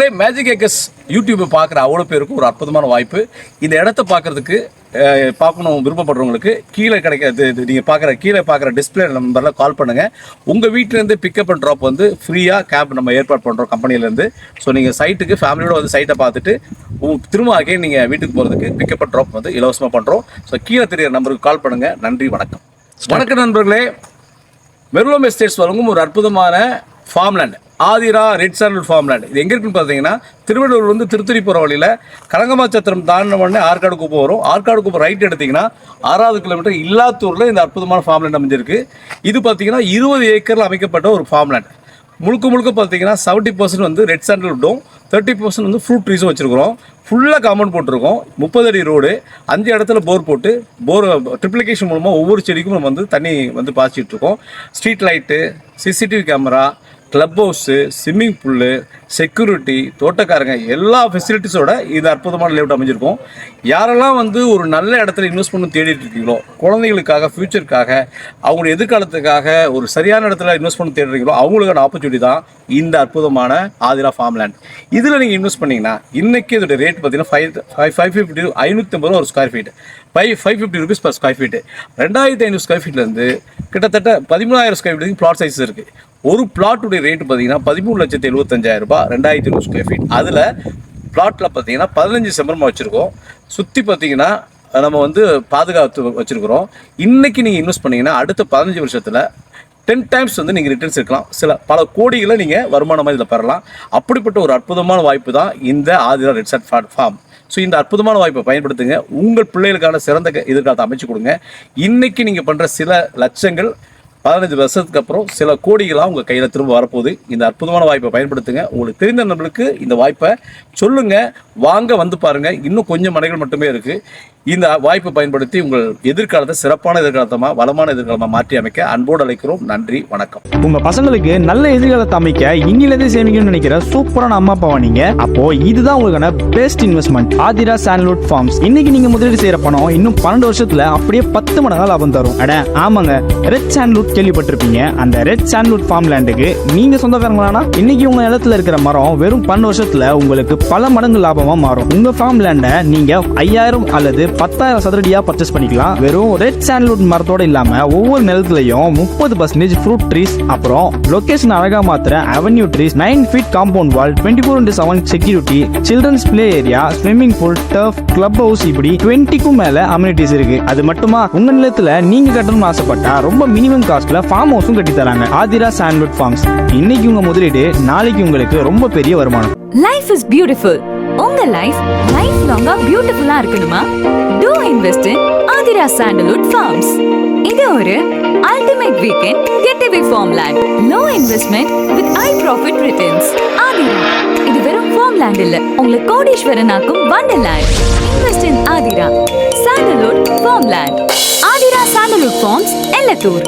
நண்பர்களே magic acres யூடியூப்பை பார்க்குற அவ்வளோ பேருக்கு ஒரு அற்புதமான வாய்ப்பு. இந்த இடத்த பார்க்கறதுக்கு பார்க்கணும் விருப்பப்படுறவங்களுக்கு கீழே கிடைக்காது நீங்கள் பார்க்குற கீழே பார்க்குற டிஸ்பிளே நம்பரில் கால் பண்ணுங்கள் உங்கள் வீட்டிலேருந்து பிக்கப் அண்ட் ட்ராப் வந்து ஃப்ரீயாக கேப் நம்ம ஏற்பாடு பண்ணுறோம் கம்பெனிலேருந்து ஸோ நீங்கள் சைட்டுக்கு ஃபேமிலியோட வந்து சைட்டை பார்த்துட்டு திரும்ப அகைன் நீங்கள் வீட்டுக்கு போகிறதுக்கு பிக்கப் அண்ட் ட்ராப் வந்து இலவசமாக பண்ணுறோம் ஸோ கீழே தெரியிற நம்பருக்கு கால் பண்ணுங்கள் நன்றி வணக்கம். வணக்கம் நண்பர்களே. மெர்லோம் எஸ்டேட்ஸ் வழங்கும் ஒரு அற்புதமான farmland Aadhira red sandal farmland இது எங்கே இருக்குன்னு பார்த்தீங்கன்னா திருவள்ளூர் வந்து திருத்துறை போகிற வழியில் கலங்கமாச்சத்திரம் தாண்டின உடனே ஆற்காடு குப்பம் வரும். ஆற்காடு குப்பம் ரைட் எடுத்திங்கன்னா ஆறாவது கிலோமீட்டர் இல்லாத்தூரில் இந்த அற்புதமான ஃபார்ம்லேண்ட் அமைஞ்சிருக்கு. இது பார்த்தீங்கன்னா இருபது ஏக்கரில் அமைக்கப்பட்ட ஒரு ஃபார்ம்லேண்ட் முழுக்க முழுக்க பார்த்தீங்கன்னா செவன்ட்டி பர்சன்ட் வந்து ரெட் சாண்டல் விட்டும் தேர்ட்டி பர்சன்ட் வந்து ஃப்ரூட் ட்ரீஸும் வச்சுருக்கிறோம். ஃபுல்லாக காம்பவுண்ட் போட்டிருக்கோம். முப்பது அடி ரோடு அஞ்சு இடத்துல போர் போட்டு போர் ட்ரிப்ளிகேஷன் மூலமாக ஒவ்வொரு செடிக்கும் நம்ம வந்து தண்ணி வந்து பாய்ச்சிட்டு இருக்கோம். Street light CCTV camera club house swimming pool security தோட்டக்காரங்க எல்லா ஃபெசிலிட்டிஸோட இது அற்புதமான லேவுட் அமைஞ்சிருக்கும். யாரெல்லாம் வந்து ஒரு நல்ல இடத்துல இன்வெஸ்ட் பண்ண தேடிட்டு இருக்கீங்களோ குழந்தைகளுக்காக ஃப்யூச்சருக்காக அவங்களுடைய எதிர்காலத்துக்காக ஒரு சரியான இடத்துல இன்வெஸ்ட் பண்ண தேடுறீங்களோ அவங்களுக்கான ஆப்பர்ச்சுனிட்டி தான் இந்த அற்புதமான ஆதிரா ஃபார்ம்லேண்ட் இதில் நீங்கள் இன்வெஸ்ட் பண்ணிங்கன்னா இன்னைக்கு இதோட ரேட் பார்த்தீங்கன்னா ஃபைவ் ஃபைவ் ஃபைவ் ஃபிஃப்டி ஐநூற்றி ஐம்பது ரூபா ஒரு square feet five five fifty rupees per square feet ரெண்டாயிரத்தி ஐநூறு ஸ்கொயர் ஃபீட்லேருந்து கிட்டத்தட்ட பதிமூணாயிரம் ஸ்கொயர் ஃபீட்டுக்கு பிளாட் சைஸ் இருக்குது ஒரு பிளாட்டுடைய ரேட் பார்த்தீங்கன்னா பதிமூணு லட்சத்தி எழுபத்தஞ்சாயிரம் ரூபாய் ரெண்டாயிரத்தி நூறு ஸ்கொயர் ஃபீட் அதில் பிளாட்டில் பார்த்தீங்கன்னா பதினஞ்சு செம்பரமாக வச்சுருக்கோம். சுற்றி பார்த்தீங்கன்னா நம்ம வந்து பாதுகாத்து வச்சுருக்குறோம். இன்றைக்கி நீங்கள் இன்வெஸ்ட் பண்ணிங்கன்னா அடுத்த பதினஞ்சு வருஷத்தில் டென் டைம்ஸ் வந்து நீங்கள் ரிட்டர்ன்ஸ் இருக்கலாம் சில பல கோடிகளை நீங்கள் வருமானமாக இதில் பெறலாம். அப்படிப்பட்ட ஒரு அற்புதமான வாய்ப்பு தான் இந்த ஆதிரா ரெட் சாட் ஃபார்ம் ஸோ இந்த அற்புதமான வாய்ப்பை பயன்படுத்துங்க. உங்கள் பிள்ளைகளுக்கான சிறந்த எதிர்காலத்தை அமைச்சு கொடுங்க. இன்னைக்கு நீங்கள் பண்ணுற சில லட்சங்கள் பதினஞ்சு வருஷத்துக்கு அப்புறம் சில கோடிகளாக உங்கள் கையில் திரும்ப வரப்போகுது. இந்த அற்புதமான வாய்ப்பை பயன்படுத்துங்க. உங்களுக்கு தெரிந்த நம்மளுக்கு இந்த வாய்ப்பை சொல்லுங்கள் வாங்க வந்து பாருங்கள் இன்னும் கொஞ்சம் மனைகள் மட்டுமே இருக்குது இந்த வாய்ப்பை பயன்படுத்தி உங்கள் எதிர்காலத்தை சிறப்பான எதிர்காலத்தமாக வளமான எதிர்காலமாக மாற்றி அமைக்க அன்போடு அழைக்கிறோம். நன்றி வணக்கம். உங்க பசங்களுக்கு நல்ல எதிர்காலத்தை அமைக்க இன்னிலிருந்து சேமிக்கணும்னு நினைக்கிற சூப்பரான அம்மா அப்பாவா நீங்க? அப்போ இதுதான் உங்களுக்கான best investment Aadhira sandalwood farms இன்னைக்கு நீங்க முதலீடு செய்யற பணம் இன்னும் பன்னெண்டு வருஷத்துல அப்படியே பத்து மடங்கா லாபம் தரும். அட ஆமாங்க. ரெட் சாண்ட்லூட் கேள்விப்பட்டிருப்பீங்க. அந்த ரெட் சாண்ட்லூட் ஃபார்ம் லேண்டுக்கு நீங்க சொந்தக்காரங்களானா? இன்னைக்கு உங்க நிலத்துல இருக்கிற மரம் வெறும் பன்னெண்டு வருஷத்துல உங்களுக்கு பல மடங்கு லாபமா மாறும். உங்க ஃபார்ம் லேண்டை நீங்க ஐயாயிரம் அல்லது பத்தாயிரம் சதுரடியா பர்ச்சேஸ் பண்ணிக்கலாம். வெறும் ரெட் சாண்ட்லூட் மரத்தோட இல்லாம ஒவ்வொரு நிலத்துலையும் முப்பது பர்சன்டேஜ் ஃப்ரூட் ட்ரீஸ் அப்புறம் லொகேஷன் அழகா மாத்திர avenue trees nine feet compound wall twenty four into seven security children's play area swimming pool turf club house இப்படி டுவெண்ட்டிக்கும் மேல அம்யூனிட்டிஸ் இருக்கு. அது மட்டுமா? உங்க நிலத்துல நீங்க கட்டணும்னு ஆசைப்பட்டா ரொம்ப மினிமம் காஸ்ட்ல ஃபார்ம் ஹவுஸும் கட்டி தராங்க. ஆதிரா சாண்ட்வுட் ஃபார்ம்ஸ் இன்னைக்கு உங்க முதலீடு நாளைக்கு உங்களுக்கு ரொம்ப பெரிய வருமானம். லைஃப் இஸ் பியூட்டிஃபுல் உங்க லைஃப் லைஃப் லாங்கா பியூட்டிஃபுல்லா இருக்கணுமா? To invest in Aadhira sandalwood farms இது ஒரு ultimate weekend getaway farm land low investment with high profit returns Aadhira இது வெறும் ஃபார்ம் லேண்ட் இல்ல. உங்களை கோடீஸ்வரன் ஆக்கும் wonder land invest in Aadhira sandalwood farm land Aadhira sandalwood farms Ellathur